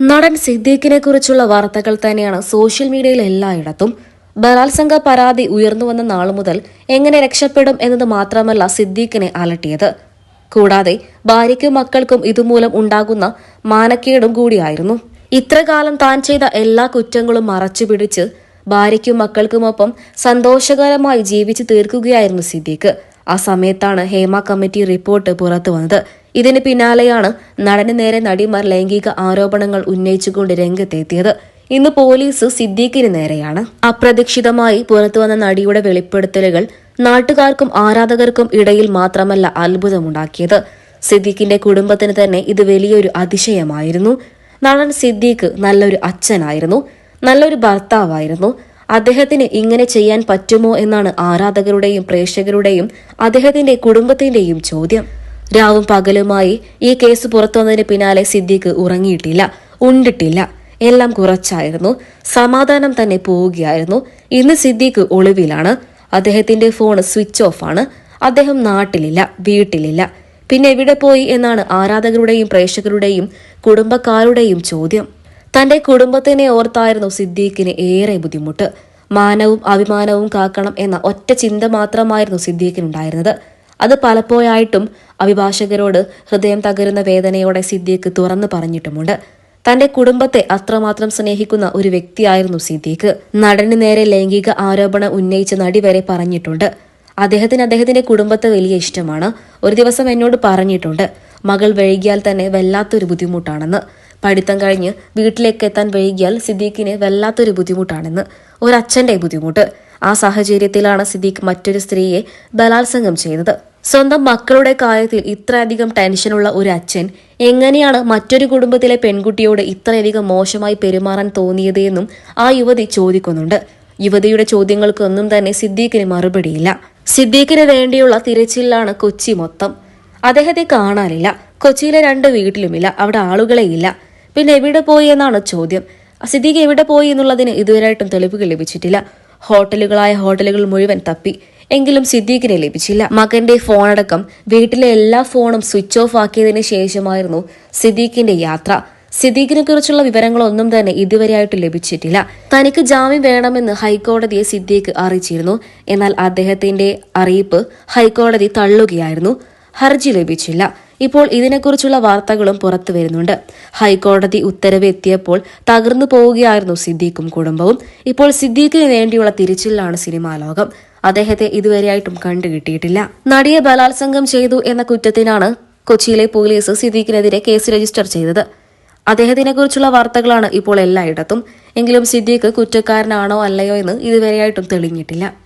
നടൻ സിദ്ദീഖിനെ കുറിച്ചുള്ള വാർത്തകൾ തന്നെയാണ് സോഷ്യൽ മീഡിയയിൽ എല്ലായിടത്തും. ബലാത്സംഗ പരാതി ഉയർന്നുവന്ന നാൾ മുതൽ എങ്ങനെ രക്ഷപ്പെടും എന്നത് മാത്രമല്ല സിദ്ദീഖിനെ അലട്ടിയത്. കൂടാതെ ഭാര്യയ്ക്കും മക്കൾക്കും ഇതുമൂലം ഉണ്ടാകുന്ന മാനക്കേടും കൂടിയായിരുന്നു. ഇത്രകാലം താൻ ചെയ്ത എല്ലാ കുറ്റങ്ങളും മറച്ചുപിടിച്ച് ഭാര്യയ്ക്കും മക്കൾക്കുമൊപ്പം സന്തോഷകരമായി ജീവിച്ചു തീർക്കുകയായിരുന്നു സിദ്ദീഖ്. ആ സമയത്താണ് ഹേമ കമ്മിറ്റി റിപ്പോർട്ട് പുറത്തു വന്നത് ഇതിന് പിന്നാലെയാണ് നടന് നേരെ നടിമാർ ലൈംഗിക ആരോപണങ്ങൾ ഉന്നയിച്ചുകൊണ്ട് രംഗത്തെത്തിയത്. ഇന്ന് പോലീസ് സിദ്ദീഖിന് നേരെയാണ്. അപ്രതീക്ഷിതമായി പുറത്തുവന്ന നടിയുടെ വെളിപ്പെടുത്തലുകൾ നാട്ടുകാർക്കും ആരാധകർക്കും ഇടയിൽ മാത്രമല്ല അത്ഭുതമുണ്ടാക്കിയത്. സിദ്ദീഖിന്റെ കുടുംബത്തിന് തന്നെ ഇത് വലിയൊരു അതിശയമായിരുന്നു. നടൻ സിദ്ദീഖ് നല്ലൊരു അച്ഛനായിരുന്നു. നല്ലൊരു ഭർത്താവായിരുന്നു. അദ്ദേഹത്തിന് ഇങ്ങനെ ചെയ്യാൻ പറ്റുമോ എന്നാണ് ആരാധകരുടെയും പ്രേക്ഷകരുടെയും അദ്ദേഹത്തിന്റെ കുടുംബത്തിന്റെയും ചോദ്യം. രാവും പകലുമായി ഈ കേസ് പുറത്തുവന്നതിന് പിന്നാലെ സിദ്ദീഖ് ഉറങ്ങിയിട്ടില്ല ഉണ്ടിട്ടില്ല. എല്ലാം കുറച്ചായിരുന്നു. സമാധാനം തന്നെ പോവുകയായിരുന്നു. ഇന്ന് സിദ്ദീഖ് ഒളിവിലാണ്. അദ്ദേഹത്തിന്റെ ഫോൺ സ്വിച്ച് ഓഫ് ആണ്. അദ്ദേഹം നാട്ടിലില്ല വീട്ടിലില്ല. പിന്നെ എവിടെ പോയി എന്നാണ് ആരാധകരുടെയും പ്രേക്ഷകരുടെയും കുടുംബക്കാരുടെയും ചോദ്യം. തന്റെ കുടുംബത്തിനെ ഓർത്തായിരുന്നു സിദ്ദീഖിന് ഏറെ ബുദ്ധിമുട്ട്. മാനവും അഭിമാനവും കാക്കണം എന്ന ഒറ്റ ചിന്ത മാത്രമായിരുന്നു സിദ്ദീഖിനുണ്ടായിരുന്നത്. അത് പലപ്പോഴായിട്ടും അഭിഭാഷകരോട് ഹൃദയം തകരുന്ന വേദനയോടെ സിദ്ദീഖ് തുറന്നു പറഞ്ഞിട്ടുമുണ്ട്. തന്റെ കുടുംബത്തെ അത്രമാത്രം സ്നേഹിക്കുന്ന ഒരു വ്യക്തിയായിരുന്നു സിദ്ദീഖ്. നടന് നേരെ ലൈംഗിക ആരോപണം ഉന്നയിച്ച നടി വരെ പറഞ്ഞിട്ടുണ്ട്. അദ്ദേഹത്തിന് അദ്ദേഹത്തിന്റെ കുടുംബത്തെ വലിയ ഇഷ്ടമാണ്. ഒരു ദിവസം എന്നോട് പറഞ്ഞിട്ടുണ്ട് മകൾ വൈകിയാൽ തന്നെ വല്ലാത്തൊരു ബുദ്ധിമുട്ടാണെന്ന്. പഠിത്തം കഴിഞ്ഞ് വീട്ടിലേക്ക് എത്താൻ വൈകിയാൽ സിദ്ദീഖിന് വല്ലാത്തൊരു ബുദ്ധിമുട്ടാണെന്ന്. ഒരച്ഛന്റെ ബുദ്ധിമുട്ട്. ആ സാഹചര്യത്തിലാണ് സിദ്ദീഖ് മറ്റൊരു സ്ത്രീയെ ബലാത്സംഗം ചെയ്തത്. സ്വന്തം മക്കളുടെ കാര്യത്തിൽ ഇത്രയധികം ടെൻഷനുള്ള ഒരു അച്ഛൻ എങ്ങനെയാണ് മറ്റൊരു കുടുംബത്തിലെ പെൺകുട്ടിയോട് ഇത്രയധികം മോശമായി പെരുമാറാൻ തോന്നിയത് എന്നും ആ യുവതി ചോദിക്കുന്നുണ്ട്. യുവതിയുടെ ചോദ്യങ്ങൾക്കൊന്നും തന്നെ സിദ്ദീഖിന് മറുപടിയില്ല. സിദ്ദീഖിന് വേണ്ടിയുള്ള തിരച്ചിലാണ് കൊച്ചി മൊത്തം. അദ്ദേഹത്തെ കാണാനില്ല. കൊച്ചിയിലെ രണ്ട് വീട്ടിലുമില്ല. അവിടെ ആളുകളെയില്ല. പിന്നെ എവിടെ പോയി എന്നാണ് ചോദ്യം. സിദ്ദീഖ് എവിടെ പോയി എന്നുള്ളതിന് ഇതുവരെയായിട്ടും തെളിവുകൾ ലഭിച്ചിട്ടില്ല. ഹോട്ടലുകളായ ഹോട്ടലുകൾ മുഴുവൻ തപ്പി. എങ്കിലും സിദ്ദീഖിനെ ലഭിച്ചില്ല. മകന്റെ ഫോണടക്കം വീട്ടിലെ എല്ലാ ഫോണും സ്വിച്ച് ഓഫ് ആക്കിയതിനു ശേഷമായിരുന്നു സിദ്ദീഖിന്റെ യാത്ര. സിദ്ദീഖിനെ കുറിച്ചുള്ള വിവരങ്ങളൊന്നും തന്നെ ഇതുവരെയായിട്ട് ലഭിച്ചിട്ടില്ല. തനിക്ക് ജാമ്യം വേണമെന്ന് ഹൈക്കോടതിയെ സിദ്ദീഖ് അറിയിച്ചിരുന്നു. എന്നാൽ അദ്ദേഹത്തിന്റെ അറിയിപ്പ് ഹൈക്കോടതി തള്ളുകയായിരുന്നു. ഹർജി ലഭിച്ചില്ല. ഇപ്പോൾ ഇതിനെക്കുറിച്ചുള്ള വാർത്തകളും പുറത്തു വരുന്നുണ്ട്. ഹൈക്കോടതി ഉത്തരവ് എത്തിയപ്പോൾ തകർന്നു പോവുകയായിരുന്നു സിദ്ദീഖും കുടുംബവും. ഇപ്പോൾ സിദ്ദീഖിന് വേണ്ടിയുള്ള തിരിച്ചിലാണ് സിനിമാ ലോകം. അദ്ദേഹത്തെ ഇതുവരെയായിട്ടും കണ്ടുകിട്ടിയിട്ടില്ല. നടിയെ ബലാത്സംഗം ചെയ്തു എന്ന കുറ്റത്തിനാണ് കൊച്ചിയിലെ പോലീസ് സിദ്ദീഖിനെതിരെ കേസ് രജിസ്റ്റർ ചെയ്തത്. അദ്ദേഹത്തിനെ കുറിച്ചുള്ള വാർത്തകളാണ് ഇപ്പോൾ എല്ലായിടത്തും. എങ്കിലും സിദ്ദീഖ് കുറ്റക്കാരനാണോ അല്ലയോ എന്ന് ഇതുവരെയായിട്ടും തെളിഞ്ഞിട്ടില്ല.